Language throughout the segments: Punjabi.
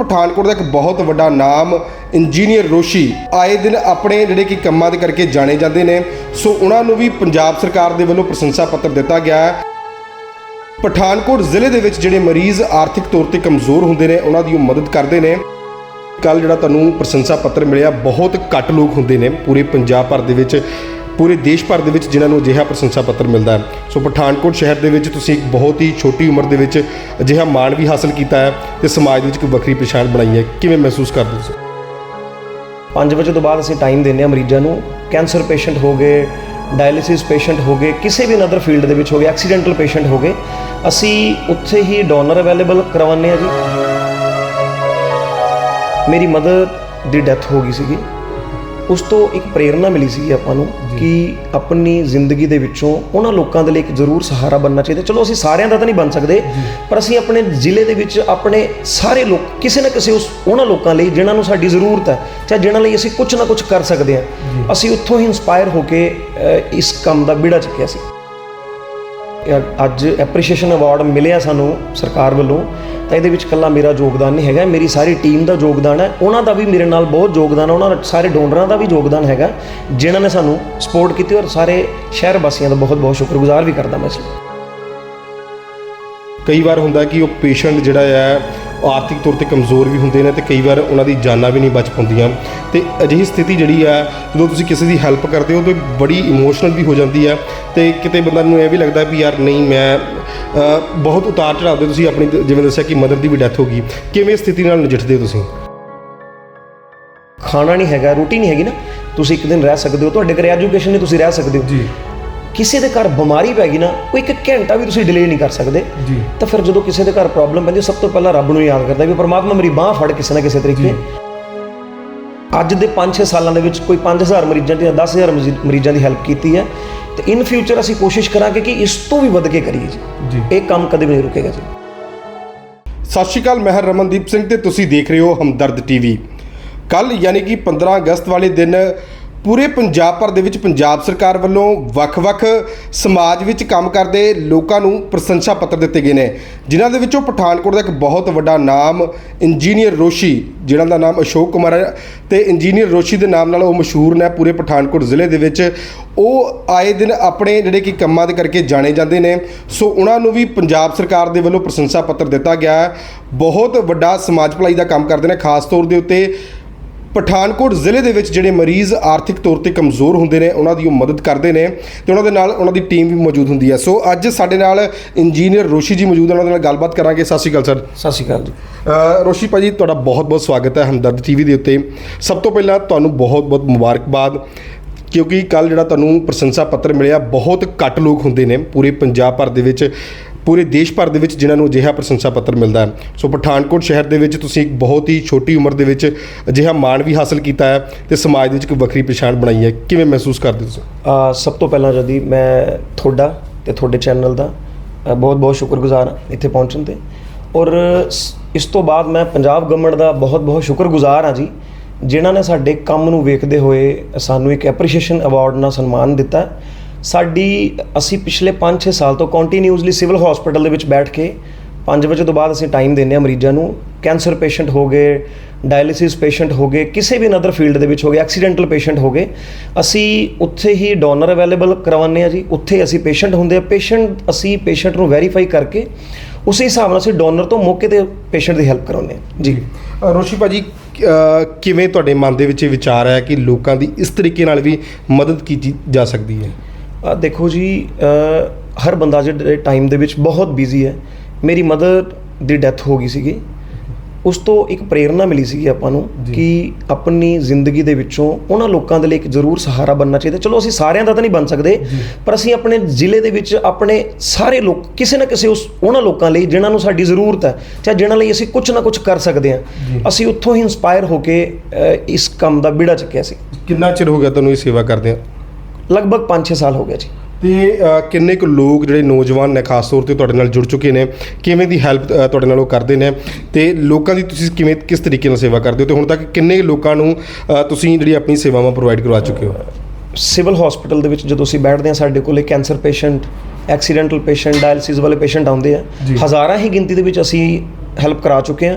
ਪਠਾਨਕੋਟ ਦਾ ਇੱਕ ਬਹੁਤ ਵੱਡਾ ਨਾਮ ਇੰਜੀਨੀਅਰ ਰੋਸ਼ੀ ਆਏ ਦਿਨ ਆਪਣੇ ਜਿਹੜੇ ਕਿ ਕੰਮਾਂ ਦੇ ਕਰਕੇ ਜਾਣੇ ਜਾਂਦੇ ਨੇ। ਸੋ ਉਹਨਾਂ ਨੂੰ ਵੀ ਪੰਜਾਬ ਸਰਕਾਰ ਦੇ ਵੱਲੋਂ ਪ੍ਰਸ਼ੰਸਾ ਪੱਤਰ ਦਿੱਤਾ ਗਿਆ ਹੈ। ਪਠਾਨਕੋਟ ਜ਼ਿਲ੍ਹੇ ਦੇ ਵਿੱਚ ਜਿਹੜੇ ਮਰੀਜ਼ ਆਰਥਿਕ ਤੌਰ ਤੇ ਕਮਜ਼ੋਰ ਹੁੰਦੇ ਨੇ, ਉਹਨਾਂ ਦੀ ਉਹ ਮਦਦ ਕਰਦੇ ਨੇ। ਕੱਲ ਜਿਹੜਾ ਤੁਹਾਨੂੰ ਪ੍ਰਸ਼ੰਸਾ ਪੱਤਰ ਮਿਲਿਆ, ਬਹੁਤ ਘੱਟ ਲੋਕ ਹੁੰਦੇ ਨੇ ਪੂਰੇ ਪੰਜਾਬ ਭਰ ਦੇ ਵਿੱਚ। ਪੂਰੇ ਦੇਸ਼ ਭਰ ਦੇ ਵਿੱਚ ਜਿਨ੍ਹਾਂ ਨੂੰ ਅਜਿਹਾ ਪ੍ਰਸ਼ੰਸਾ ਪੱਤਰ ਮਿਲਦਾ ਹੈ। ਸੋ ਪਠਾਨਕੋਟ ਸ਼ਹਿਰ ਦੇ ਵਿੱਚ ਤੁਸੀਂ ਇੱਕ ਬਹੁਤ ਹੀ ਛੋਟੀ ਉਮਰ ਦੇ ਵਿੱਚ ਅਜਿਹਾ ਮਾਣ ਵੀ ਹਾਸਲ ਕੀਤਾ ਹੈ ਤੇ ਸਮਾਜ ਦੇ ਵਿੱਚ ਇੱਕ ਵੱਖਰੀ ਪਛਾਣ ਬਣਾਈ ਹੈ। ਕਿਵੇਂ ਮਹਿਸੂਸ ਕਰਦੇ ਹੋ ਤੁਸੀਂ? 5 ਵਜੇ ਤੋਂ ਬਾਅਦ ਅਸੀਂ ਟਾਈਮ ਦਿੰਦੇ ਹਾਂ ਮਰੀਜ਼ਾਂ ਨੂੰ। ਕੈਂਸਰ ਪੇਸ਼ੈਂਟ ਹੋ ਗਏ ਡਾਇਲਿਸਿਸ ਪੇਸ਼ੈਂਟ ਹੋ ਗਏ, ਕਿਸੇ ਵੀ ਅਨਦਰ ਫੀਲਡ ਦੇ ਵਿੱਚ ਹੋ ਗਏ ਐਕਸੀਡੈਂਟਲ ਪੇਸ਼ੈਂਟ ਹੋ ਗਏ। ਅਸੀਂ ਉੱਥੇ ਹੀ ਡੋਨਰ ਅਵੇਲੇਬਲ ਕਰਵਾਉਂਦੇ ਆ ਜੀ। ਮੇਰੀ ਮਦਰ ਦੀ ਡੈਥ ਹੋ ਗਈ ਸੀਗੀ। ਉਸ ਤੋਂ ਇੱਕ ਪ੍ਰੇਰਣਾ ਮਿਲੀ ਸੀ ਆਪਾਂ ਨੂੰ ਕਿ ਆਪਣੀ ਜ਼ਿੰਦਗੀ ਦੇ ਵਿੱਚੋਂ ਉਹਨਾਂ ਲੋਕਾਂ ਦੇ ਲਈ ਇੱਕ ਜ਼ਰੂਰ ਸਹਾਰਾ ਬਣਨਾ ਚਾਹੀਦਾ। ਚਲੋ ਅਸੀਂ ਸਾਰਿਆਂ ਦਾ ਤਾਂ ਨਹੀਂ ਬਣ ਸਕਦੇ ਪਰ ਅਸੀਂ ਆਪਣੇ ਜ਼ਿਲ੍ਹੇ ਦੇ ਵਿੱਚ ਆਪਣੇ ਸਾਰੇ ਲੋਕ ਕਿਸੇ ਨਾ ਕਿਸੇ ਉਸ ਉਹਨਾਂ ਲੋਕਾਂ ਲਈ ਜਿਨ੍ਹਾਂ ਨੂੰ ਸਾਡੀ ਜ਼ਰੂਰਤ ਹੈ ਚਾਹੇ ਜਿਨ੍ਹਾਂ ਲਈ ਅਸੀਂ ਕੁਝ ਨਾ ਕੁਝ ਕਰ ਸਕਦੇ ਹਾਂ। ਅਸੀਂ ਉੱਥੋਂ ਹੀ ਇਨਸਪਾਇਰ ਹੋ ਕੇ ਇਸ ਕੰਮ ਦਾ ਬਿੜਾ ਚੁੱਕਿਆ ਸੀ। ਅੱਜ ਐਪਰੀਸ਼ੀਏਸ਼ਨ ਅਵਾਰਡ ਮਿਲਿਆ ਸਾਨੂੰ ਸਰਕਾਰ ਵੱਲੋਂ, ਤਾਂ ਇਹਦੇ ਵਿੱਚ ਕੱਲਾ ਮੇਰਾ ਯੋਗਦਾਨ ਨਹੀਂ ਹੈਗਾ, ਮੇਰੀ ਸਾਰੀ ਟੀਮ ਦਾ ਯੋਗਦਾਨ ਹੈ, ਉਹਨਾਂ ਦਾ ਵੀ ਮੇਰੇ ਨਾਲ ਬਹੁਤ ਯੋਗਦਾਨ ਹੈ, ਉਹਨਾਂ ਸਾਰੇ ਡੋਨਰਾਂ ਦਾ ਵੀ ਯੋਗਦਾਨ ਹੈਗਾ, ਜਿਨ੍ਹਾਂ ਨੇ ਸਾਨੂੰ ਸਪੋਰਟ ਕੀਤੀ ਔਰ ਸਾਰੇ ਸ਼ਹਿਰ ਵਾਸੀਆਂ ਦਾ ਬਹੁਤ ਬਹੁਤ ਸ਼ੁਕਰਗੁਜ਼ਾਰ ਵੀ ਕਰਦਾ ਮੈਂ ਇਸ ਲਈ। ਕਈ ਵਾਰ ਹੁੰਦਾ ਕਿ ਉਹ ਪੇਸ਼ੈਂਟ ਜਿਹੜਾ ਹੈ ਆਰਥਿਕ ਤੌਰ ਤੇ ਕਮਜ਼ੋਰ ਵੀ ਹੁੰਦੇ ਨੇ ਤੇ ਕਈ ਵਾਰ ਉਹਨਾਂ ਦੀ ਜਾਨਾਂ ਵੀ ਨਹੀਂ ਬਚ ਪਾਉਂਦੀਆਂ। ਤੇ ਅਜਿਹੀ ਸਥਿਤੀ ਜਿਹੜੀ ਹੈ ਜਦੋਂ ਤੁਸੀਂ ਕਿਸੇ ਦੀ ਹੈਲਪ ਕਰਦੇ ਹੋ ਤਾਂ ਬੜੀ ਇਮੋਸ਼ਨਲ ਵੀ ਹੋ ਜਾਂਦੀ ਹੈ ਤੇ ਕਿਤੇ ਬੰਦਾ ਨੂੰ ਇਹ ਵੀ ਲੱਗਦਾ ਵੀ ਯਾਰ ਨਹੀਂ ਮੈਂ ਬਹੁਤ ਉਤਾਰ ਚੜਾਅ ਦੇ ਤੁਸੀਂ ਆਪਣੀ ਜਿਵੇਂ ਦੱਸਿਆ ਕਿ ਮਦਰ ਦੀ ਵੀ ਡੈਥ ਹੋ ਗਈ। ਕਿਵੇਂ ਸਥਿਤੀ ਨਾਲ ਨਜਿੱਠਦੇ ਹੋ ਤੁਸੀਂ? ਖਾਣਾ ਨਹੀਂ ਹੈਗਾ ਰੋਟੀ ਨਹੀਂ ਹੈਗੀ ਨਾ। ਤੁਸੀਂ ਇੱਕ ਦਿਨ ਰਹਿ ਸਕਦੇ ਹੋ। ਤੁਹਾਡੇ ਘਰੇ ਐਜੂਕੇਸ਼ਨ ਨਹੀਂ ਤੁਸੀਂ ਰਹਿ ਸਕਦੇ ਹੋ। ਜੀ। ਕਿਸੇ ਦੇ ਘਰ ਬਿਮਾਰੀ ਪੈ ਗਈ ਨਾ ਉਹ ਇੱਕ ਘੰਟਾ ਵੀ ਤੁਸੀਂ ਡਿਲੇ ਨਹੀਂ ਕਰ ਸਕਦੇ। ਜੀ। ਤਾਂ ਫਿਰ ਜਦੋਂ ਕਿਸੇ ਦੇ ਘਰ ਪ੍ਰੋਬਲਮ ਪੈਂਦੀ ਸਭ ਤੋਂ ਪਹਿਲਾਂ ਰੱਬ ਨੂੰ ਯਾਦ ਕਰਦਾ ਵੀ ਪ੍ਰਮਾਤਮਾ ਮੇਰੀ ਬਾਹ ਫੜ ਕਿਸੇ ਨਾ ਕਿਸੇ ਤਰੀਕੇ। ਅੱਜ ਦੇ 5-6 ਸਾਲਾਂ ਦੇ ਵਿੱਚ ਕੋਈ 5000 ਮਰੀਜ਼ਾਂ ਦੀ ਜਾਂ 10000 ਮਜ਼ੀ- ਮਰੀਜ਼ਾਂ ਦੀ ਹੈਲਪ ਕੀਤੀ ਹੈ। ਤੇ ਇਨ ਫਿਊਚਰ ਅਸੀਂ ਕੋਸ਼ਿਸ਼ ਕਰਾਂਗੇ ਕਿ ਇਸ ਤੋਂ ਵੀ ਵੱਧ ਕੇ ਕਰੀਏ ਜੀ। ਇਹ ਕੰਮ ਕਦੇ ਵੀ ਨਹੀਂ ਰੁਕੇਗਾ ਜੀ। ਸਤਿ ਸ਼੍ਰੀ ਅਕਾਲ ਮੈਂ ਹਾਂ ਰਮਨਦੀਪ ਸਿੰਘ ਤੇ ਤੁਸੀਂ ਦੇਖ ਰਹੇ ਹੋ ਹਮਦਰਦ ਟੀਵੀ ਕੱਲ ਯਾਨੀ ਕਿ 15 ਅਗਸਤ ਵਾਲੇ ਦਿਨ ਪੂਰੇ ਪੰਜਾਬ ਭਰ ਦੇ ਵਿੱਚ ਪੰਜਾਬ ਸਰਕਾਰ ਵੱਲੋਂ ਵੱਖ-ਵੱਖ ਸਮਾਜ ਵਿੱਚ ਕੰਮ ਕਰਦੇ ਲੋਕਾਂ ਨੂੰ ਪ੍ਰਸ਼ੰਸਾ ਪੱਤਰ ਦਿੱਤੇ ਗਏ ਨੇ, ਜਿਨ੍ਹਾਂ ਦੇ ਵਿੱਚੋਂ ਪਠਾਨਕੋਟ ਦਾ ਇੱਕ ਬਹੁਤ ਵੱਡਾ ਨਾਮ ਇੰਜੀਨੀਅਰ ਰੋਸ਼ੀ, ਜਿਨ੍ਹਾਂ ਦਾ ਨਾਮ ਅਸ਼ੋਕ ਕੁਮਾਰ ਹੈ, ਤੇ ਇੰਜੀਨੀਅਰ ਰੋਸ਼ੀ ਦੇ ਨਾਮ ਨਾਲ ਉਹ ਮਸ਼ਹੂਰ ਨੇ ਪੂਰੇ ਪਠਾਨਕੋਟ ਜ਼ਿਲ੍ਹੇ ਦੇ ਵਿੱਚ। ਉਹ ਆਏ ਦਿਨ ਆਪਣੇ ਜਿਹੜੇ ਕਿ ਕੰਮਾਂ ਦੇ ਕਰਕੇ ਜਾਣੇ ਜਾਂਦੇ ਨੇ, ਸੋ ਉਹਨਾਂ ਨੂੰ ਵੀ ਪੰਜਾਬ ਸਰਕਾਰ ਦੇ ਵੱਲੋਂ ਪ੍ਰਸ਼ੰਸਾ ਪੱਤਰ ਦਿੱਤਾ ਗਿਆ ਬਹੁਤ ਵੱਡਾ ਸਮਾਜ ਭਲਾਈ ਦਾ ਕੰਮ ਕਰਦੇ ਨੇ, ਖਾਸ ਤੌਰ ਦੇ ਉੱਤੇ ਪਠਾਨਕੋਟ ਜ਼ਿਲ੍ਹੇ ਦੇ ਵਿੱਚ ਜਿਹੜੇ ਮਰੀਜ਼ ਆਰਥਿਕ ਤੌਰ ਤੇ ਕਮਜ਼ੋਰ ਹੁੰਦੇ ਨੇ ਉਹਨਾਂ ਦੀ ਉਹ ਮਦਦ ਕਰਦੇ ਨੇ ਤੇ ਉਹਨਾਂ ਦੇ ਨਾਲ ਉਹਨਾਂ ਦੀ ਟੀਮ ਵੀ ਮੌਜੂਦ ਹੁੰਦੀ ਹੈ। ਸੋ ਅੱਜ ਸਾਡੇ ਨਾਲ ਇੰਜੀਨੀਅਰ ਰੋਸ਼ੀ ਜੀ ਮੌਜੂਦ ਹਨ ਉਹਨਾਂ ਨਾਲ ਗੱਲਬਾਤ ਕਰਾਂਗੇ। ਸਤਿ ਸ਼੍ਰੀ ਅਕਾਲ ਸਰ। ਸਤਿ ਸ਼੍ਰੀ ਅਕਾਲ ਜੀ। ਰੋਸ਼ੀ ਭਾਜੀ ਤੁਹਾਡਾ ਬਹੁਤ-ਬਹੁਤ ਸਵਾਗਤ ਹੈ ਹਮਦਰਦ ਟੀਵੀ ਦੇ ਉੱਤੇ। ਸਭ ਤੋਂ ਪਹਿਲਾਂ ਤੁਹਾਨੂੰ ਬਹੁਤ-ਬਹੁਤ ਮੁਬਾਰਕਬਾਦ ਕਿਉਂਕਿ ਕੱਲ ਜਿਹੜਾ ਤੁਹਾਨੂੰ ਪ੍ਰਸ਼ੰਸਾ ਪੱਤਰ ਮਿਲਿਆ ਬਹੁਤ ਘੱਟ ਲੋਕ ਹੁੰਦੇ ਨੇ ਪੂਰੇ ਪੰਜਾਬ ਭਰ ਦੇ ਵਿੱਚ। ਪੂਰੇ ਦੇਸ਼ ਭਰ ਦੇ ਵਿੱਚ ਜਿਨ੍ਹਾਂ ਨੂੰ ਅਜਿਹਾ ਪ੍ਰਸ਼ੰਸਾ ਪੱਤਰ ਮਿਲਦਾ ਹੈ। ਸੋ ਪਠਾਨਕੋਟ ਸ਼ਹਿਰ ਦੇ ਵਿੱਚ ਤੁਸੀਂ ਇੱਕ ਬਹੁਤ ਹੀ ਛੋਟੀ ਉਮਰ ਦੇ ਵਿੱਚ ਅਜਿਹਾ ਮਾਣ ਵੀ ਹਾਸਲ ਕੀਤਾ ਹੈ ਤੇ ਸਮਾਜ ਦੇ ਵਿੱਚ ਇੱਕ ਵੱਖਰੀ ਪਛਾਣ ਬਣਾਈ ਹੈ। ਕਿਵੇਂ ਮਹਿਸੂਸ ਕਰਦੇ ਤੁਸੀਂ? ਸਭ ਤੋਂ ਪਹਿਲਾਂ ਜਦੀ ਮੈਂ ਤੁਹਾਡਾ ਤੇ ਤੁਹਾਡੇ ਚੈਨਲ ਦਾ ਬਹੁਤ ਬਹੁਤ ਸ਼ੁਕਰਗੁਜ਼ਾਰ ਹਾਂ ਇੱਥੇ ਪਹੁੰਚਣ ਤੇ। ਔਰ ਇਸ ਤੋਂ ਬਾਅਦ ਮੈਂ ਪੰਜਾਬ ਗਵਰਨਮੈਂਟ ਦਾ ਬਹੁਤ ਬਹੁਤ ਸ਼ੁਕਰਗੁਜ਼ਾਰ ਹਾਂ ਜੀ, ਜਿਨ੍ਹਾਂ ਨੇ ਸਾਡੇ ਕੰਮ ਨੂੰ ਵੇਖਦੇ ਹੋਏ ਸਾਨੂੰ ਇੱਕ ਐਪਰੀਸ਼ੀਏਸ਼ਨ ਅਵਾਰਡ ਨਾਲ ਸਨਮਾਨ ਦਿੱਤਾ ਸਾਡੀ ਅਸੀਂ ਪਿਛਲੇ 5-6 ਸਾਲ ਤੋਂ ਕੰਟੀਨਿਊਸਲੀ ਸਿਵਲ ਹਸਪੀਟਲ ਦੇ ਵਿੱਚ ਬੈਠ ਕੇ 5 ਵਜੇ ਤੋਂ ਬਾਅਦ ਅਸੀਂ ਟਾਈਮ ਦਿੰਦੇ ਹਾਂ ਮਰੀਜ਼ਾਂ ਨੂੰ। ਕੈਂਸਰ ਪੇਸ਼ੈਂਟ ਹੋ ਗਏ ਡਾਇਲਿਸਿਸ ਪੇਸ਼ੈਂਟ ਹੋ ਗਏ ਕਿਸੇ ਵੀ ਅਨਦਰ ਫੀਲਡ ਦੇ ਵਿੱਚ ਹੋ ਗਏ ਐਕਸੀਡੈਂਟਲ ਪੇਸ਼ੈਂਟ ਹੋ ਗਏ। ਅਸੀਂ ਉੱਥੇ ਹੀ ਡੋਨਰ ਅਵੇਲੇਬਲ ਕਰਵਾਉਂਦੇ ਆ ਜੀ। ਉੱਥੇ ਅਸੀਂ ਪੇਸ਼ੈਂਟ ਹੁੰਦੇ ਆ ਪੇਸ਼ੈਂਟ ਅਸੀਂ ਪੇਸ਼ੈਂਟ ਨੂੰ ਵੈਰੀਫਾਈ ਕਰਕੇ ਉਸੇ ਹਿਸਾਬ ਨਾਲ ਅਸੀਂ ਡੋਨਰ ਤੋਂ ਮੌਕੇ ਤੇ ਪੇਸ਼ੈਂਟ ਦੀ ਹੈਲਪ ਕਰਾਉਂਦੇ ਆ ਜੀ। ਰੋਸ਼ੀ ਭਾਜੀ ਅ, ਕਿਵੇਂ ਤੁਹਾਡੇ ਮਨ ਦੇ ਵਿੱਚ ਇਹ ਵਿਚਾਰ ਹੈ ਕਿ ਲੋਕਾਂ ਦੀ ਇਸ ਤਰੀਕੇ ਨਾਲ ਵੀ ਮਦਦ ਕੀਤੀ ਜਾ ਸਕਦੀ ਹੈ? ਆ ਦੇਖੋ ਜੀ ਹਰ ਬੰਦਾ ਜਿਹੜੇ ਟਾਈਮ ਦੇ ਵਿੱਚ ਬਹੁਤ ਬਿਜ਼ੀ ਹੈ। ਮੇਰੀ ਮਦਰ ਦੀ ਡੈਥ ਹੋ ਗਈ ਸੀਗੀ। ਉਸ ਤੋਂ ਇੱਕ ਪ੍ਰੇਰਣਾ ਮਿਲੀ ਸੀਗੀ ਆਪਾਂ ਨੂੰ ਕਿ ਆਪਣੀ ਜ਼ਿੰਦਗੀ ਦੇ ਵਿੱਚੋਂ ਉਹਨਾਂ ਲੋਕਾਂ ਦੇ ਲਈ ਇੱਕ ਜ਼ਰੂਰ ਸਹਾਰਾ ਬਣਨਾ ਚਾਹੀਦਾ। ਚਲੋ ਅਸੀਂ ਸਾਰਿਆਂ ਦਾ ਤਾਂ ਨਹੀਂ ਬਣ ਸਕਦੇ ਪਰ ਅਸੀਂ ਆਪਣੇ ਜ਼ਿਲ੍ਹੇ ਦੇ ਵਿੱਚ ਆਪਣੇ ਸਾਰੇ ਲੋਕ ਕਿਸੇ ਨਾ ਕਿਸੇ ਉਸ ਉਹਨਾਂ ਲੋਕਾਂ ਲਈ ਜਿਨ੍ਹਾਂ ਨੂੰ ਸਾਡੀ ਜ਼ਰੂਰਤ ਹੈ ਚਾਹੇ ਜਿਨ੍ਹਾਂ ਲਈ ਅਸੀਂ ਕੁਝ ਨਾ ਕੁਝ ਕਰ ਸਕਦੇ ਹਾਂ। ਅਸੀਂ ਉੱਥੋਂ ਹੀ ਇਨਸਪਾਇਰ ਹੋ ਕੇ ਇਸ ਕੰਮ ਦਾ ਬਿੜਾ ਚੁੱਕਿਆ ਸੀ। ਕਿੰਨਾ ਚਿਰ ਹੋ ਗਿਆ ਤੁਹਾਨੂੰ ਇਹ ਸੇਵਾ ਕਰਦੇ ਆ? ਲਗਭਗ 5-6 ਸਾਲ ਹੋ ਗਿਆ ਜੀ। ਤੇ ਅ, ਕਿੰਨੇ ਕੁ ਲੋਕ ਜਿਹੜੇ ਨੌਜਵਾਨ ਨੇ ਖਾਸ ਤੌਰ ਤੇ ਤੁਹਾਡੇ ਨਾਲ ਜੁੜ ਚੁੱਕੇ ਨੇ ਕਿਵੇਂ ਦੀ ਹੈਲਪ ਤੁਹਾਡੇ ਨਾਲ ਉਹ ਕਰਦੇ ਨੇ ਤੇ ਲੋਕਾਂ ਦੀ ਤੁਸੀਂ ਕਿਵੇਂ ਕਿਸ ਤਰੀਕੇ ਨਾਲ ਸੇਵਾ ਕਰਦੇ ਹੋ ਤੇ ਹੁਣ ਤੱਕ ਕਿੰਨੇ ਲੋਕਾਂ ਨੂੰ ਅ, ਤੁਸੀਂ ਜਿਹੜੀ ਆਪਣੀ ਸੇਵਾਵਾਂ ਪ੍ਰੋਵਾਈਡ ਕਰਵਾ ਚੁੱਕੇ ਹੋ? ਸਿਵਲ ਹਸਪੀਟਲ ਦੇ ਵਿੱਚ ਜਦੋਂ ਅਸੀਂ ਬੈਠਦੇ ਹਾਂ ਸਾਡੇ ਕੋਲੇ cancer patient accidental patient dialysis ਵਾਲੇ ਪੇਸ਼ੈਂਟ ਆਉਂਦੇ ਆ। ਹਜ਼ਾਰਾਂ ਹੀ ਗਿਣਤੀ ਦੇ ਵਿੱਚ ਅਸੀਂ ਹੈਲਪ ਕਰਾ ਚੁੱਕੇ ਹਾਂ।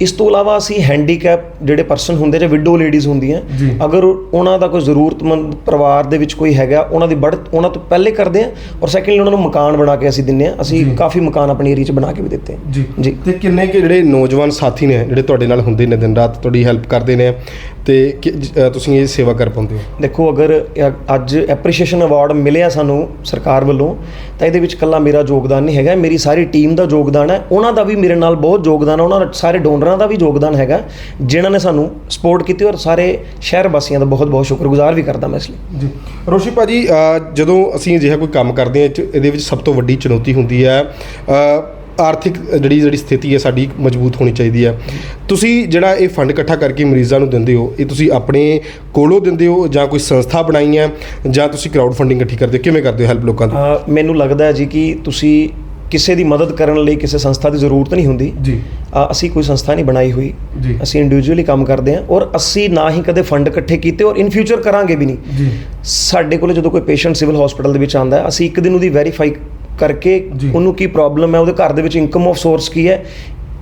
ਇਸ ਤੋਂ ਇਲਾਵਾ ਅਸੀਂ ਹੈਂਡੀਕੈਪ ਜਿਹੜੇ ਪਰਸਨ ਹੁੰਦੇ ਜਾਂ ਵਿਡੋ ਲੇਡੀਜ਼ ਹੁੰਦੀਆਂ। ਅਗਰ ਉਹਨਾਂ ਦਾ ਕੋਈ ਜ਼ਰੂਰਤਮੰਦ ਪਰਿਵਾਰ ਦੇ ਵਿੱਚ ਕੋਈ ਹੈਗਾ ਉਹਨਾਂ ਦੀ ਬੜ ਉਹਨਾਂ ਤੋਂ ਪਹਿਲੇ ਕਰਦੇ ਹਾਂ ਔਰ ਸੈਕੰਡਲੀ ਉਹਨਾਂ ਨੂੰ ਮਕਾਨ ਬਣਾ ਕੇ ਅਸੀਂ ਦਿੰਨੇ ਹਾਂ। ਅਸੀਂ ਕਾਫੀ ਮਕਾਨ ਆਪਣੀ ਏਰੀਆ 'ਚ ਬਣਾ ਕੇ ਵੀ ਦਿੱਤੇ ਜੀ। ਤੇ ਕਿੰਨੇ ਕਿ ਜਿਹੜੇ ਨੌਜਵਾਨ ਸਾਥੀ ਨੇ ਜਿਹੜੇ ਤੁਹਾਡੇ ਨਾਲ ਹੁੰਦੇ ਨੇ ਦਿਨ ਰਾਤ ਤੁਹਾਡੀ ਹੈਲਪ ਕਰਦੇ ਨੇ? ਤੇ ਕਿ- ਜ- ਅ, ਤੁਸੀਂ ਇਹ ਸੇਵਾ ਕਰ ਪਾਉਂਦੇ ਹੋ? ਦੇਖੋ ਅਗਰ ਅੱਜ ਐਪਰੀਸ਼ੀਏਸ਼ਨ ਅਵਾਰਡ ਮਿਲਿਆ ਸਾਨੂੰ ਸਰਕਾਰ ਵੱਲੋਂ ਤਾਂ ਇਹਦੇ ਵਿੱਚ ਕੱਲਾ ਮੇਰਾ ਯੋਗਦਾਨ ਨਹੀਂ ਹੈਗਾ ਮੇਰੀ ਸਾਰੀ ਟੀਮ ਦਾ ਯੋਗਦਾਨ ਹੈ। ਉਹਨਾਂ ਦਾ ਵੀ ਮੇਰੇ ਨਾਲ ਬਹੁਤ ਯੋਗਦਾਨ ਹੈ ਉਹਨਾਂ ਦਾ ਸਾਰੇ ਡੋਨਰਾਂ ਦਾ ਵੀ ਯੋਗਦਾਨ ਹੈਗਾ ਜਿਨ੍ਹਾਂ ਨੇ ਸਾਨੂੰ ਸਪੋਰਟ ਕੀਤੀ ਔਰ ਸਾਰੇ ਸ਼ਹਿਰ ਵਾਸੀਆਂ ਦਾ ਬਹੁਤ ਬਹੁਤ ਸ਼ੁਕਰਗੁਜ਼ਾਰ ਵੀ ਕਰਦਾ ਮੈਂ ਇਸ ਲਈ। ਜੀ। ਰੋਸ਼ੀ ਭਾਜੀ ਅ, ਜਦੋਂ ਅਸੀਂ ਅਜਿਹਾ ਕੋਈ ਕੰਮ ਕਰਦੇ ਹਾਂ ਇਹ 'ਚ- ਇਹਦੇ ਵਿੱਚ ਸਭ ਤੋਂ ਵੱਡੀ ਚੁਣੌਤੀ ਹੁੰਦੀ ਹੈ ਅ, ਆਰਥਿਕ ਜਿਹੜੀ ਜਿਹੜੀ ਸਥਿਤੀ ਹੈ ਸਾਡੀ ਮਜ਼ਬੂਤ ਹੋਣੀ ਚਾਹੀਦੀ ਹੈ। ਤੁਸੀਂ ਜਿਹੜਾ ਇਹ ਫੰਡ ਇਕੱਠਾ ਕਰਕੇ ਮਰੀਜ਼ਾਂ ਨੂੰ ਦਿੰਦੇ ਹੋ ਇਹ ਤੁਸੀਂ ਆਪਣੇ ਕੋਲੋਂ ਦਿੰਦੇ ਹੋ ਜਾਂ ਕੋਈ ਸੰਸਥਾ ਬਣਾਈ ਹੈ ਜਾਂ ਤੁਸੀਂ ਕਰਾਊਡ ਫੰਡਿੰਗ ਇਕੱਠੀ ਕਰਦੇ ਹੋ? ਕਿਵੇਂ ਕਰਦੇ ਹੋ ਹੈਲਪ ਲੋਕਾਂ ਦੀ ਮੈਨੂੰ ਲੱਗਦਾ ਹੈ ਜੀ ਕਿ ਤੁਸੀਂ ਕਿਸੇ ਦੀ ਮਦਦ ਕਰਨ ਲਈ ਕਿਸੇ ਸੰਸਥਾ ਦੀ ਜ਼ਰੂਰਤ ਨਹੀਂ ਹੁੰਦੀ। ਜੀ। ਅਸੀਂ ਕੋਈ ਸੰਸਥਾ ਨਹੀਂ ਬਣਾਈ ਹੋਈ। ਜੀ। ਅਸੀਂ ਇੰਡੀਵਿਜੂਅਲੀ ਕੰਮ ਕਰਦੇ ਹਾਂ ਔਰ ਅਸੀਂ ਨਾ ਹੀ ਕਦੇ ਫੰਡ ਇਕੱਠੇ ਕੀਤੇ ਔਰ ਇਨ ਫਿਊਚਰ ਕਰਾਂਗੇ ਵੀ ਨਹੀਂ। ਜੀ। ਸਾਡੇ ਕੋਲੇ ਜਦੋਂ ਕੋਈ ਪੇਸ਼ੈਂਟ ਸਿਵਲ ਹਸਪੀਟਲ ਦੇ ਵਿੱਚ ਆਂਦਾ ਹੈ ਅਸੀਂ ਇੱਕ ਦਿਨ ਉਹਦੀ ਵੈਰੀਫਾਈ ਕਰਕੇ। ਉਹਨੂੰ ਕੀ ਪ੍ਰੋਬਲਮ ਹੈ? ਉਹਦੇ ਘਰ ਦੇ ਵਿੱਚ ਇਨਕਮ ਆਫ ਸੋਰਸ ਕੀ ਹੈ?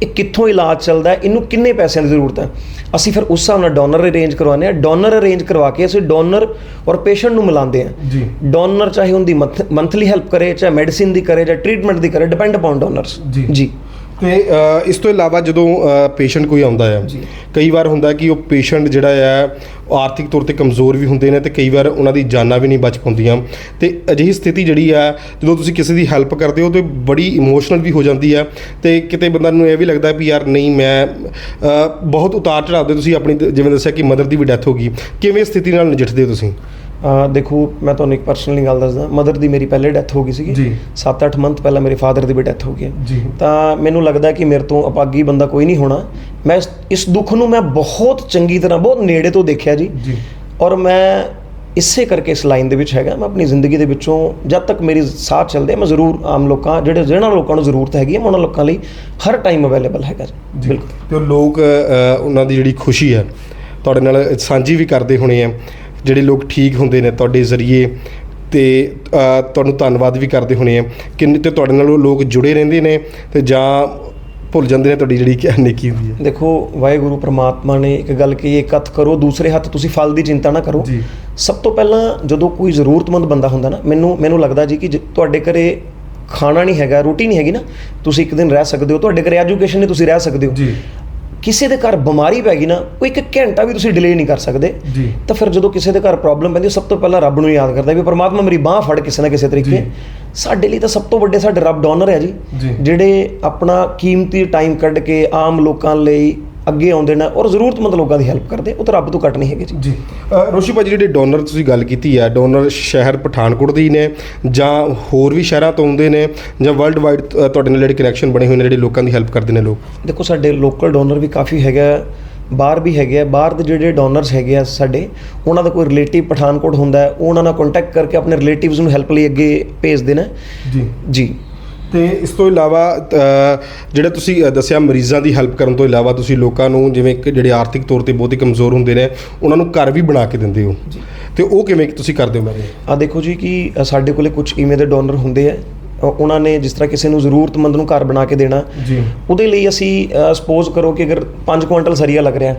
ਇਹ ਕਿੱਥੋਂ ਇਲਾਜ ਚੱਲਦਾ ਹੈ? ਇਹਨੂੰ ਕਿੰਨੇ ਪੈਸਿਆਂ ਦੀ ਜ਼ਰੂਰਤ ਹੈ? ਅਸੀਂ ਫਿਰ ਉਸ ਹਿਸਾਬ ਨਾਲ ਡੋਨਰ ਅਰੇਂਜ ਕਰਵਾਉਂਦੇ ਹਾਂ। ਡੋਨਰ ਅਰੇਂਜ ਕਰਵਾ ਕੇ ਅਸੀਂ ਡੋਨਰ ਔਰ ਪੇਸ਼ੈਂਟ ਨੂੰ ਮਿਲਾਉਂਦੇ ਹਾਂ। ਜੀ। ਡੋਨਰ ਚਾਹੇ ਉਹਦੀ ਮੰਥਲੀ ਹੈਲਪ ਕਰੇ ਚਾਹੇ ਮੈਡੀਸਿਨ ਦੀ ਕਰੇ ਜਾਂ ਟ੍ਰੀਟਮੈਂਟ ਦੀ ਕਰੇ ਡਿਪੈਂਡ ਅਪਨ ਡੋਨਰਸ ਜੀ। ਤੇ ਇਸ ਤੋਂ ਇਲਾਵਾ ਜਦੋਂ ਪੇਸ਼ੈਂਟ ਕੋਈ ਆਉਂਦਾ ਹੈ। ਕਈ ਵਾਰ ਹੁੰਦਾ ਕਿ ਉਹ ਪੇਸ਼ੈਂਟ ਜਿਹੜਾ ਹੈ ਆਰਥਿਕ ਤੌਰ ਤੇ ਕਮਜ਼ੋਰ ਵੀ ਹੁੰਦੇ ਨੇ ਤੇ ਕਈ ਵਾਰ ਉਹਨਾਂ ਦੀ ਜਾਨਾਂ ਵੀ ਨਹੀਂ ਬਚ ਪਾਉਂਦੀਆਂ। ਤੇ ਅਜਿਹੀ ਸਥਿਤੀ ਜਿਹੜੀ ਆ ਜਦੋਂ ਤੁਸੀਂ ਕਿਸੇ ਦੀ ਹੈਲਪ ਕਰਦੇ ਹੋ ਤੇ ਬੜੀ ਇਮੋਸ਼ਨਲ ਵੀ ਹੋ ਜਾਂਦੀ ਹੈ ਤੇ ਕਿਤੇ ਬੰਦਾ ਨੂੰ ਇਹ ਵੀ ਲੱਗਦਾ ਵੀ ਯਾਰ ਨਹੀਂ ਮੈਂ ਬਹੁਤ ਉਤਾਰ ਚੜਾਉਂਦੇ ਤੁਸੀਂ ਆਪਣੀ, ਜਿਵੇਂ ਦੱਸਿਆ ਕਿ ਮਦਰ ਦੀ ਵੀ ਡੈਥ ਹੋ ਗਈ। ਕਿਵੇਂ ਸਥਿਤੀ ਨਾਲ ਨਜਿੱਠਦੇ ਹੋ ਤੁਸੀਂ? ਦੇਖੋ ਮੈਂ ਤੁਹਾਨੂੰ ਇੱਕ ਪਰਸਨਲੀ ਗੱਲ ਦੱਸਦਾ ਮਦਰ ਦੀ ਮੇਰੀ ਪਹਿਲੇ ਡੈਥ ਹੋ ਗਈ ਸੀਗੀ ਜੀ। 7-8 ਮੰਥ ਪਹਿਲਾਂ ਮੇਰੇ ਫਾਦਰ ਦੀ ਵੀ ਡੈਥ ਹੋ ਗਈ। ਜੀ। ਤਾਂ ਮੈਨੂੰ ਲੱਗਦਾ ਕਿ ਮੇਰੇ ਤੋਂ ਅਪਾਗੀ ਬੰਦਾ ਕੋਈ ਨਹੀਂ ਹੋਣਾ ਮੈਂ ਇਸ- ਦੁੱਖ ਨੂੰ ਮੈਂ ਬਹੁਤ ਚੰਗੀ ਤਰ੍ਹਾਂ ਬਹੁਤ ਨੇੜੇ ਤੋਂ ਦੇਖਿਆ ਜੀ ਜੀ। ਔਰ ਮੈਂ ਇਸੇ ਕਰਕੇ ਇਸ ਲਾਈਨ ਦੇ ਵਿੱਚ ਹੈਗਾ ਮੈਂ ਆਪਣੀ ਜ਼ਿੰਦਗੀ ਦੇ ਵਿੱਚੋਂ ਜਦ ਤੱਕ ਮੇਰੀ ਸਾਹ ਚੱਲਦੇ ਮੈਂ ਜ਼ਰੂਰ ਆਮ ਲੋਕਾਂ ਜਿਹੜੇ ਜਿਹਨਾਂ ਲੋਕਾਂ ਨੂੰ ਜ਼ਰੂਰਤ ਹੈਗੀ ਹੈ ਮੈਂ ਉਹਨਾਂ ਲੋਕਾਂ ਲਈ ਹਰ ਟਾਈਮ ਅਵੇਲੇਬਲ ਹੈਗਾ ਜੀ ਬਿਲਕੁਲ ਤੇ ਲੋਕ ਉਹਨਾਂ ਦੀ ਜਿਹੜੀ ਖੁਸ਼ੀ ਹੈ ਤੁਹਾਡੇ ਨਾਲ ਸਾਂਝੀ ਵੀ ਕਰਦੇ ਹੋਣੇ ਆ ਜਿਹੜੇ ਲੋਕ ਠੀਕ ਹੁੰਦੇ ਨੇ ਤੁਹਾਡੇ ਜ਼ਰੀਏ ਤੇ ਤੁਹਾਨੂੰ ਧੰਨਵਾਦ ਵੀ ਕਰਦੇ ਹੋਣੇ ਆ ਕਿੰਨੇ ਤੇ ਤੁਹਾਡੇ ਨਾਲ ਉਹ ਲੋਕ ਜੁੜੇ ਰਹਿੰਦੇ ਨੇ ਤੇ ਜਾਂ ਭੁੱਲ ਜਾਂਦੇ ਨੇ ਤੁਹਾਡੀ ਜਿਹੜੀ ਕਿ ਨੇਕੀ ਹੁੰਦੀ ਹੈ। ਦੇਖੋ ਵਾਹਿਗੁਰੂ ਪ੍ਰਮਾਤਮਾ ਨੇ ਇੱਕ ਗੱਲ ਕਹੀ ਇੱਕ ਹੱਥ ਕਰੋ ਦੂਸਰੇ ਹੱਥ ਤੁਸੀਂ ਫਲ ਦੀ ਚਿੰਤਾ ਨਾ ਕਰੋ। ਸਭ ਤੋਂ ਪਹਿਲਾਂ ਜਦੋਂ ਕੋਈ ਜ਼ਰੂਰਤਮੰਦ ਬੰਦਾ ਹੁੰਦਾ ਨਾ ਮੈਨੂੰ ਮੈਨੂੰ ਲੱਗਦਾ ਜੀ ਕਿ ਤੁਹਾਡੇ ਘਰੇ ਖਾਣਾ ਨਹੀਂ ਹੈਗਾ ਰੋਟੀ ਨਹੀਂ ਹੈਗੀ ਨਾ ਤੁਸੀਂ ਇੱਕ ਦਿਨ ਰਹਿ ਸਕਦੇ ਹੋ ਤੁਹਾਡੇ ਘਰੇ ਐਜੂਕੇਸ਼ਨ ਨਹੀਂ ਤੁਸੀਂ ਰਹਿ ਸਕਦੇ ਹੋ। ਜੀ। ਕਿਸੇ ਦੇ ਘਰ ਬਿਮਾਰੀ ਪੈ ਗਈ ਨਾ ਉਹ ਇੱਕ ਘੰਟਾ ਵੀ ਤੁਸੀਂ ਡਿਲੇ ਨਹੀਂ ਕਰ ਸਕਦੇ ਜੀ। ਤਾਂ ਫਿਰ ਜਦੋਂ ਕਿਸੇ ਦੇ ਘਰ ਪ੍ਰੋਬਲਮ ਪੈਂਦੀ ਸਭ ਤੋਂ ਪਹਿਲਾਂ ਰੱਬ ਨੂੰ ਯਾਦ ਕਰਦਾ ਵੀ ਪਰਮਾਤਮਾ ਮੇਰੀ ਬਾਹ ਫੜ ਕਿਸੇ ਨਾ ਕਿਸੇ ਤਰੀਕੇ ਸਾਡੇ ਲਈ ਤਾਂ ਸਭ ਤੋਂ ਵੱਡੇ ਸਾਡੇ ਰੱਬ ਡੋਨਰ ਹੈ ਜੀ। ਜਿਹੜੇ ਆਪਣਾ ਕੀਮਤੀ ਟਾਈਮ ਕੱਢ ਕੇ ਆਮ ਲੋਕਾਂ ਲਈ ਅੱਗੇ ਆਉਂਦੇ ਨੇ ਔਰ ਜ਼ਰੂਰਤਮੰਦ ਲੋਕਾਂ ਦੀ ਹੈਲਪ ਕਰਦੇ ਉਹ ਤਾਂ ਰੱਬ ਤੋਂ ਘੱਟ ਨਹੀਂ ਹੈਗੇ ਜੀ। ਜੀ। ਰੋਸ਼ੀ ਭਾਜੀ ਜਿਹੜੇ ਡੋਨਰ ਤੁਸੀਂ ਗੱਲ ਕੀਤੀ ਹੈ ਡੋਨਰ ਸ਼ਹਿਰ ਪਠਾਨਕੋਟ ਦੇ ਹੀ ਨੇ ਜਾਂ ਹੋਰ ਵੀ ਸ਼ਹਿਰਾਂ ਤੋਂ ਆਉਂਦੇ ਨੇ ਜਾਂ ਵਰਲਡ ਵਾਈਡ ਤੁਹਾਡੇ ਨਾਲ ਜਿਹੜੇ ਕਨੈਕਸ਼ਨ ਬਣੇ ਹੋਏ ਨੇ ਜਿਹੜੇ ਲੋਕਾਂ ਦੀ ਹੈਲਪ ਕਰਦੇ ਨੇ ਲੋਕ? ਦੇਖੋ ਸਾਡੇ ਲੋਕਲ ਡੋਨਰ ਵੀ ਕਾਫੀ ਹੈਗਾ ਬਾਹਰ ਵੀ ਹੈਗੇ ਆ ਬਾਹਰ ਦੇ ਜਿਹੜੇ ਡੋਨਰਸ ਹੈਗੇ ਆ ਸਾਡੇ ਉਹਨਾਂ ਦਾ ਕੋਈ ਰਿਲੇਟਿਵ ਪਠਾਨਕੋਟ ਹੁੰਦਾ ਹੈ ਉਹ ਉਹਨਾਂ ਨਾਲ ਕੰਟੈਕਟ ਕਰਕੇ ਆਪਣੇ ਰਿਲੇਟਿਵਸ ਨੂੰ ਹੈਲਪ ਲਈ ਅੱਗੇ ਭੇਜਦੇ ਨੇ। ਜੀ। ਜੀ। ਤੇ ਇਸ ਤੋਂ ਇਲਾਵਾ ਜਿਹੜਾ ਤੁਸੀਂ ਦੱਸਿਆ ਮਰੀਜ਼ਾਂ ਦੀ ਹੈਲਪ ਕਰਨ ਤੋਂ ਇਲਾਵਾ ਤੁਸੀਂ ਲੋਕਾਂ ਨੂੰ ਜਿਵੇਂ ਕਿ ਜਿਹੜੇ ਆਰਥਿਕ ਤੌਰ ਤੇ ਬਹੁਤ ਹੀ ਕਮਜ਼ੋਰ ਹੁੰਦੇ ਨੇ ਉਹਨਾਂ ਨੂੰ ਘਰ ਵੀ ਬਣਾ ਕੇ ਦਿੰਦੇ ਹੋ। ਤੇ ਉਹ ਕਿਵੇਂ ਤੁਸੀਂ ਕਰਦੇ ਹੋ ਮੇਰੇ ਆ ਦੇਖੋ ਜੀ ਕਿ ਸਾਡੇ ਕੋਲੇ ਕੁਝ ਇਵੇਂ ਦੇ ਡੋਨਰ ਹੁੰਦੇ ਆ ਉਹਨਾਂ ਨੇ ਜਿਸ ਤਰ੍ਹਾਂ ਕਿਸੇ ਨੂੰ ਜ਼ਰੂਰਤਮੰਦ ਨੂੰ ਘਰ ਬਣਾ ਕੇ ਦੇਣਾ ਜੀ। ਉਹਦੇ ਲਈ ਅਸੀਂ ਸਪੋਜ਼ ਕਰੋ ਕਿ ਅਗਰ 5 ਕੁਇੰਟਲ ਸਰੀਆ ਲੱਗ ਰਿਹਾ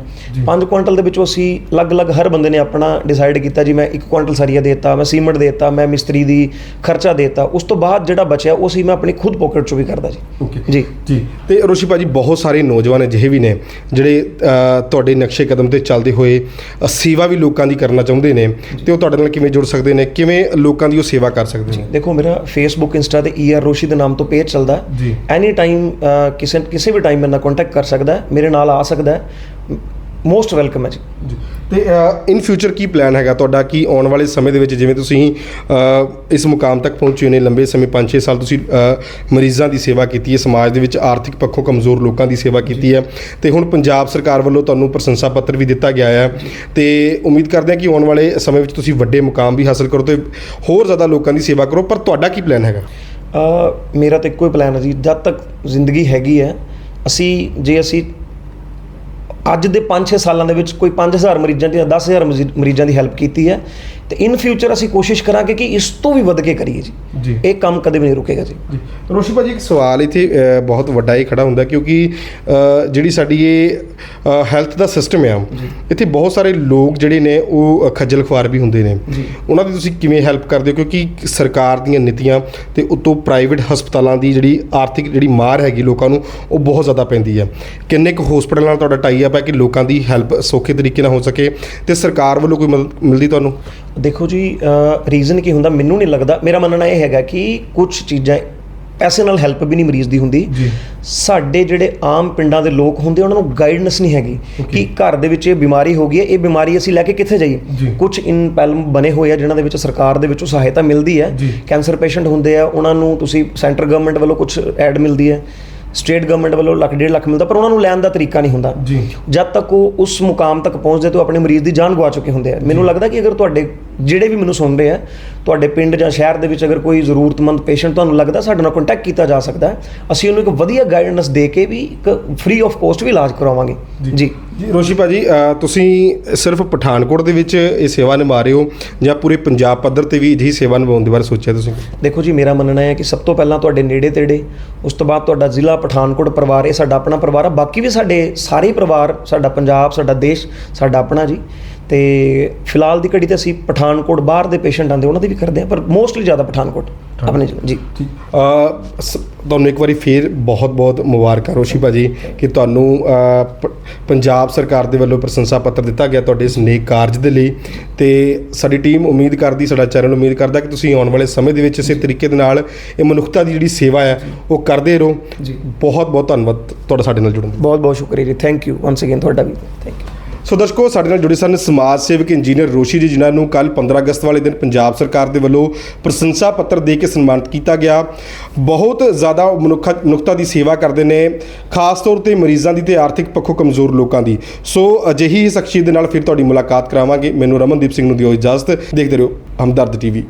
5 ਕੁਇੰਟਲ ਦੇ ਵਿੱਚੋਂ ਅਸੀਂ ਅਲੱਗ-ਅਲੱਗ ਹਰ ਬੰਦੇ ਨੇ ਆਪਣਾ ਡਿਸਾਈਡ ਕੀਤਾ ਜੀ ਮੈਂ 1 ਕੁਇੰਟਲ ਸਰੀਆ ਦੇਤਾ ਮੈਂ ਸੀਮੈਂਟ ਦੇਤਾ ਮੈਂ ਮਿਸਤਰੀ ਦੀ ਖਰਚਾ ਦੇਤਾ ਉਸ ਤੋਂ ਬਾਅਦ ਜਿਹੜਾ ਬਚਿਆ ਉਹ ਸੀ ਮੈਂ ਆਪਣੀ ਖੁਦ ਪਾਕਟ ਚੋਂ ਵੀ ਕਰਦਾ ਜੀ। ਓਕੇ ਜੀ। ਜੀ। ਤੇ ਰੋਸ਼ੀ ਭਾਜੀ ਬਹੁਤ ਸਾਰੇ ਨੌਜਵਾਨ ਅਜਿਹੇ ਵੀ ਨੇ ਜਿਹੜੇ ਤੁਹਾਡੇ ਨਕਸ਼ੇ ਕਦਮ ਤੇ ਚੱਲਦੇ ਹੋਏ ਸੇਵਾ ਵੀ ਲੋਕਾਂ ਦੀ ਕਰਨਾ ਚਾਹੁੰਦੇ ਨੇ ਤੇ ਉਹ ਤੁਹਾਡੇ ਨਾਲ ਕਿਵੇਂ ਜੁੜ ਸਕਦੇ ਨੇ? ਕਿਵੇਂ ਲੋਕਾਂ ਦੀ ਉਹ ਸੇਵਾ ਕਰ ਸਕਦੇ ਨੇ? ਦੇਖੋ ਮੇਰਾ ਫੇਸਬੁੱਕ ਇੰਸਟਾ ਤੇ ਈਆਰ ਰੋਸ਼ੀ ਦੇ ਨਾਮ ਤੋਂ ਪੇਜ ਚੱਲਦਾ ਹੈ। ਜੀ। ਐਨੀ ਟਾਈਮ ਕਿਸੇ ਕਿਸੇ ਵੀ ਟਾਈਮ ਮੇਰੇ ਨਾਲ ਕੰਟੈਕਟ ਕਰ ਸਕਦਾ ਹੈ। ਮੇਰੇ ਨਾਲ ਆ ਸਕਦਾ ਹੈ। ਮੋਸਟ ਵੈਲਕਮ ਹੈ ਜੀ। ਤੇ ਇਨ ਫਿਊਚਰ ਕੀ ਪਲਾਨ ਹੈਗਾ ਤੁਹਾਡਾ? ਕਿ ਆਉਣ ਵਾਲੇ ਸਮੇਂ ਦੇ ਵਿੱਚ ਜਿਵੇਂ ਤੁਸੀਂ ਇਸ ਮੁਕਾਮ ਤੱਕ ਪਹੁੰਚੇ ਨੇ ਲੰਬੇ ਸਮੇਂ 5-6 ਸਾਲ ਤੁਸੀਂ ਮਰੀਜ਼ਾਂ ਦੀ ਸੇਵਾ ਕੀਤੀ ਹੈ ਸਮਾਜ ਦੇ ਵਿੱਚ ਆਰਥਿਕ ਪੱਖੋਂ ਕਮਜ਼ੋਰ ਲੋਕਾਂ ਦੀ ਸੇਵਾ ਕੀਤੀ ਹੈ। ਤੇ ਹੁਣ ਪੰਜਾਬ ਸਰਕਾਰ ਵੱਲੋਂ ਤੁਹਾਨੂੰ ਪ੍ਰਸ਼ੰਸਾ ਪੱਤਰ ਵੀ ਦਿੱਤਾ ਗਿਆ ਹੈ। ਤੇ ਉਮੀਦ ਕਰਦੇ ਹਾਂ ਕਿ ਆਉਣ ਵਾਲੇ ਸਮੇਂ ਵਿੱਚ ਤੁਸੀਂ ਵੱਡੇ ਮੁਕਾਮ ਵੀ ਹਾਸਲ ਕਰੋ ਤੇ ਹੋਰ ਜ਼ਿਆਦਾ ਲੋਕਾਂ ਦੀ ਸੇਵਾ ਕਰੋ। ਪਰ ਤੁਹਾਡਾ ਕੀ ਪਲਾਨ ਹੈਗਾ? ਮੇਰਾ ਤਾਂ ਇੱਕੋ ਹੀ ਪਲਾਨ ਹੈ ਜੀ, ਜਦ ਤੱਕ ਜ਼ਿੰਦਗੀ ਹੈਗੀ ਹੈ, ਅਸੀਂ, ਜੇ ਅਸੀਂ ਅੱਜ ਦੇ 5-6 ਸਾਲਾਂ ਦੇ ਵਿੱਚ ਕੋਈ 5000 ਮਰੀਜ਼ਾਂ ਦੀ ਜਾਂ 10000 ਮਜ਼ੀ- ਮਰੀਜ਼ਾਂ ਦੀ ਹੈਲਪ ਕੀਤੀ ਹੈ ਤੇ ਇਨ ਫਿਊਚਰ ਅਸੀਂ ਕੋਸ਼ਿਸ਼ ਕਰਾਂਗੇ ਕਿ ਇਸ ਤੋਂ ਵੀ ਵੱਧ ਕੇ ਕਰੀਏ ਜੀ। ਇਹ ਕੰਮ ਕਦੇ ਵੀ ਨਹੀਂ ਰੁਕੇਗਾ ਜੀ। ਰੋਸ਼ੀ ਭਾਜੀ ਇੱਕ ਸਵਾਲ ਇੱਥੇ ਬਹੁਤ ਵੱਡਾ ਇਹ ਖੜਾ ਹੁੰਦਾ ਕਿਉਂਕਿ ਜਿਹੜੀ ਸਾਡੀ ਇਹ ਹੈਲਥ ਦਾ ਸਿਸਟਮ ਆ ਇੱਥੇ ਬਹੁਤ ਸਾਰੇ ਲੋਕ ਜਿਹੜੇ ਨੇ ਉਹ ਖੱਜਲ ਖੁਆਰ ਵੀ ਹੁੰਦੇ ਨੇ। ਉਹਨਾਂ ਦੀ ਤੁਸੀਂ ਕਿਵੇਂ ਹੈਲਪ ਕਰਦੇ ਹੋ? ਕਿਉਂਕਿ ਸਰਕਾਰ ਦੀਆਂ ਨੀਤੀਆਂ ਤੇ ਉਤੋਂ ਪ੍ਰਾਈਵੇਟ ਹਸਪਤਾਲਾਂ ਦੀ ਜਿਹੜੀ ਆਰਥਿਕ ਜਿਹੜੀ ਮਾਰ ਹੈਗੀ ਲੋਕਾਂ ਨੂੰ ਉਹ ਬਹੁਤ ਜ਼ਿਆਦਾ ਪੈਂਦੀ ਹੈ ਕਿੰਨੇ ਕੁ ਹਸਪਤਾਲਾਂ ਨਾਲ ਤੁਹਾਡਾ ਟਾਈ ਅਪ ਹੈ ਕਿ ਲੋਕਾਂ ਦੀ ਹੈਲਪ ਸੌਖੇ ਤਰੀਕੇ ਨਾਲ ਹੋ ਸਕੇ ਤੇ ਸਰਕਾਰ ਵੱਲੋਂ ਕੋਈ ਮਦਦ ਮਿਲਦੀ ਤੁਹਾਨੂੰ? ਦੇਖੋ ਜੀ ਰੀਜ਼ਨ ਕੀ ਹੁੰਦਾ ਮੈਨੂੰ ਨਹੀਂ ਲੱਗਦਾ। ਮੇਰਾ ਮੰਨਣਾ ਇਹ ਹੈਗਾ ਕਿ ਕੁਝ ਚੀਜ਼ਾਂ ਪੈਸੇ ਨਾਲ ਹੈਲਪ ਵੀ ਨਹੀਂ ਮਰੀਜ਼ ਦੀ ਹੁੰਦੀ। ਜੀ। ਸਾਡੇ ਜਿਹੜੇ ਆਮ ਪਿੰਡਾਂ ਦੇ ਲੋਕ ਹੁੰਦੇ ਉਹਨਾਂ ਨੂੰ ਗਾਈਡਨੈਸ ਨਹੀਂ ਹੈਗੀ ਕਿ ਘਰ ਦੇ ਵਿੱਚ ਇਹ ਬਿਮਾਰੀ ਹੋ ਗਈ ਹੈ ਇਹ ਬਿਮਾਰੀ ਅਸੀਂ ਲੈ ਕੇ ਕਿੱਥੇ। ਜਾਈਏ? ਕੁਝ ਇਨ ਪੈਲਮ ਬਣੇ ਹੋਏ ਆ ਜਿਨ੍ਹਾਂ ਦੇ ਵਿੱਚ ਸਰਕਾਰ ਦੇ ਵਿੱਚੋਂ ਸਹਾਇਤਾ ਮਿਲਦੀ ਹੈ। ਕੈਂਸਰ ਪੇਸ਼ੈਂਟ ਹੁੰਦੇ ਆ ਉਹਨਾਂ ਨੂੰ ਤੁਸੀਂ ਸੈਂਟਰ ਗਵਰਨਮੈਂਟ ਵੱਲੋਂ ਕੁਝ ਐਡ ਮਿਲਦੀ ਹੈ। ਸਟੇਟ ਗਵਰਨਮੈਂਟ ਵੱਲੋਂ ਲੱਖ ਡੇਢ ਲੱਖ ਮਿਲਦਾ ਪਰ ਉਹਨਾਂ ਨੂੰ ਲੈਣ ਦਾ ਤਰੀਕਾ ਨਹੀਂ ਹੁੰਦਾ। ਜੀ। ਜਦ ਤੱਕ ਉਹ ਉਸ ਮੁਕਾਮ ਤੱਕ ਪਹੁੰਚਦੇ ਤਾਂ ਆਪਣੇ ਮਰੀਜ਼ ਦੀ ਜਾਨ ਗਵਾ ਚੁੱਕੇ ਹੁੰਦੇ ਆ। ਮੈਨੂੰ ਲੱਗਦਾ ਕਿ ਅਗਰ ਤੁਹਾਡੇ ਜਿਹੜੇ ਵੀ ਮੈਨੂੰ ਸੁਣ ਰਹੇ ਆ ਤੁਹਾਡੇ ਪਿੰਡ ਜਾਂ ਸ਼ਹਿਰ ਦੇ ਵਿੱਚ ਅਗਰ ਕੋਈ ਜ਼ਰੂਰਤਮੰਦ ਪੇਸ਼ੈਂਟ ਤੁਹਾਨੂੰ ਲੱਗਦਾ ਸਾਡੇ ਨਾਲ ਕੰਟੈਕਟ ਕੀਤਾ ਜਾ ਸਕਦਾ ਅਸੀਂ ਉਹਨੂੰ ਇੱਕ ਵਧੀਆ ਗਾਈਡੈਂਸ ਦੇ ਕੇ ਵੀ ਇੱਕ ਫ੍ਰੀ ਆਫ ਕੋਸਟ ਵੀ ਇਲਾਜ ਕਰਵਾਵਾਂਗੇ ਜੀ। ਜੀ। ਰੋਸ਼ੀ ਭਾਜੀ ਤੁਸੀਂ ਸਿਰਫ ਪਠਾਨਕੋਟ ਦੇ ਵਿੱਚ ਇਹ ਸੇਵਾ ਨਿਭਾ ਰਹੇ ਹੋ ਜਾਂ ਪੂਰੇ ਪੰਜਾਬ ਪੱਧਰ ਤੇ ਵੀ ਅਜਿਹੀ ਸੇਵਾ ਨਿਭਾਉਣ ਦੇ ਬਾਰੇ ਸੋਚਿਆ ਤੁਸੀਂ? ਦੇਖੋ ਜੀ ਮੇਰਾ ਮੰਨਣਾ ਹੈ ਕਿ ਸਭ ਤੋਂ ਪਹਿਲਾਂ ਤੁਹਾਡੇ ਨੇੜੇ ਤੇੜੇ ਉਸ ਤੋਂ ਬਾਅਦ ਤੁਹਾਡਾ ਜ਼ਿਲ੍ਹਾ ਪਠਾਨਕੋਟ ਪਰਿਵਾਰ ਇਹ ਸਾਡਾ ਆਪਣਾ ਪਰਿਵਾਰ ਆ ਬਾਕੀ ਵੀ ਸਾਡੇ ਸਾਰੇ ਪਰਿਵਾਰ ਸਾਡਾ ਪੰਜਾਬ ਸਾਡਾ ਦੇਸ਼ ਸਾਡਾ ਆਪਣਾ ਜੀ। ਤੇ ਫਿਲਹਾਲ ਦੀ ਘੜੀ ਤੇ ਅਸੀਂ ਪਠਾਨਕੋਟ ਬਾਹਰ ਦੇ ਪੇਸ਼ੈਂਟ ਆਉਂਦੇ ਉਹਨਾਂ ਦੀ ਵੀ ਕਰਦੇ ਹਾਂ ਪਰ ਮੋਸਟਲੀ ਜ਼ਿਆਦਾ ਪਠਾਨਕੋਟ ਆਪਣੇ ਜੀ। ਤੁਹਾਨੂੰ ਇੱਕ ਵਾਰੀ ਫੇਰ ਬਹੁਤ-ਬਹੁਤ ਮੁਬਾਰਕਾਂ ਰੋਸ਼ੀ ਭਾਜੀ ਕਿ ਤੁਹਾਨੂੰ ਪੰਜਾਬ ਸਰਕਾਰ ਦੇ ਵੱਲੋਂ ਪ੍ਰਸ਼ੰਸਾ ਪੱਤਰ ਦਿੱਤਾ ਗਿਆ ਤੁਹਾਡੇ ਇਸ ਨੇਕ ਕਾਰਜ ਦੇ ਲਈ ਤੇ ਸਾਡੀ ਟੀਮ ਉਮੀਦ ਕਰਦੀ ਸਾਡਾ ਚੈਨਲ ਉਮੀਦ ਕਰਦਾ ਕਿ ਤੁਸੀਂ ਆਉਣ ਵਾਲੇ ਸਮੇਂ ਦੇ ਵਿੱਚ ਇਸੇ ਤਰੀਕੇ ਦੇ ਨਾਲ ਇਹ ਮਨੁੱਖਤਾ ਦੀ ਜਿਹੜੀ ਸੇਵਾ ਹੈ ਉਹ ਕਰਦੇ ਰਹੋ। ਜੀ। ਬਹੁਤ-ਬਹੁਤ ਧੰਨਵਾਦ ਤੁਹਾਡਾ ਸਾਡੇ ਨਾਲ ਜੁੜਨ ਦਾ ਬਹੁਤ ਬਹੁਤ ਸ਼ੁਕਰੀਆ ਜੀ। ਥੈਂਕ ਯੂ ਵਾਂਸ ਅਗੇਨ ਤੁਹਾਡਾ ਵੀ। ਥੈਂਕ ਯੂ ਸੋ ਦਰਸ਼ਕੋ, ਸਾਡੇ ਨਾਲ ਜੁੜੇ ਸਨ ਸਮਾਜ ਸੇਵਕ ਇੰਜੀਨੀਅਰ ਰੋਸ਼ੀ ਜੀ, ਜਿਨ੍ਹਾਂ ਨੂੰ ਕੱਲ 15 ਅਗਸਤ ਵਾਲੇ ਦਿਨ ਪੰਜਾਬ ਸਰਕਾਰ ਦੇ ਵੱਲੋਂ ਪ੍ਰਸ਼ੰਸਾ ਪੱਤਰ ਦੇ ਕੇ ਸਨਮਾਨਿਤ ਕੀਤਾ ਗਿਆ। ਬਹੁਤ ਜ਼ਿਆਦਾ ਮਨੁੱਖਾ, ਮਨੁੱਖਤਾ ਦੀ ਸੇਵਾ ਕਰਦੇ ਨੇ, ਖਾਸ ਤੌਰ ਤੇ ਮਰੀਜ਼ਾਂ ਦੀ ਤੇ ਆਰਥਿਕ ਪੱਖੋਂ ਕਮਜ਼ੋਰ ਲੋਕਾਂ ਦੀ। ਸੋ ਅਜਿਹੀ ਹੀ ਸ਼ਖਸੀਅਤ ਦੇ ਨਾਲ ਫਿਰ ਤੁਹਾਡੀ ਮੁਲਾਕਾਤ ਕਰਾਵਾਂਗੇ। ਮੈਨੂੰ ਰਮਨਦੀਪ ਸਿੰਘ ਨੂੰ ਦਿਓ ਇਜਾਜ਼ਤ। ਦੇਖਦੇ ਰਹੋ, ਹਮਦਰਦ ਟੀਵੀ।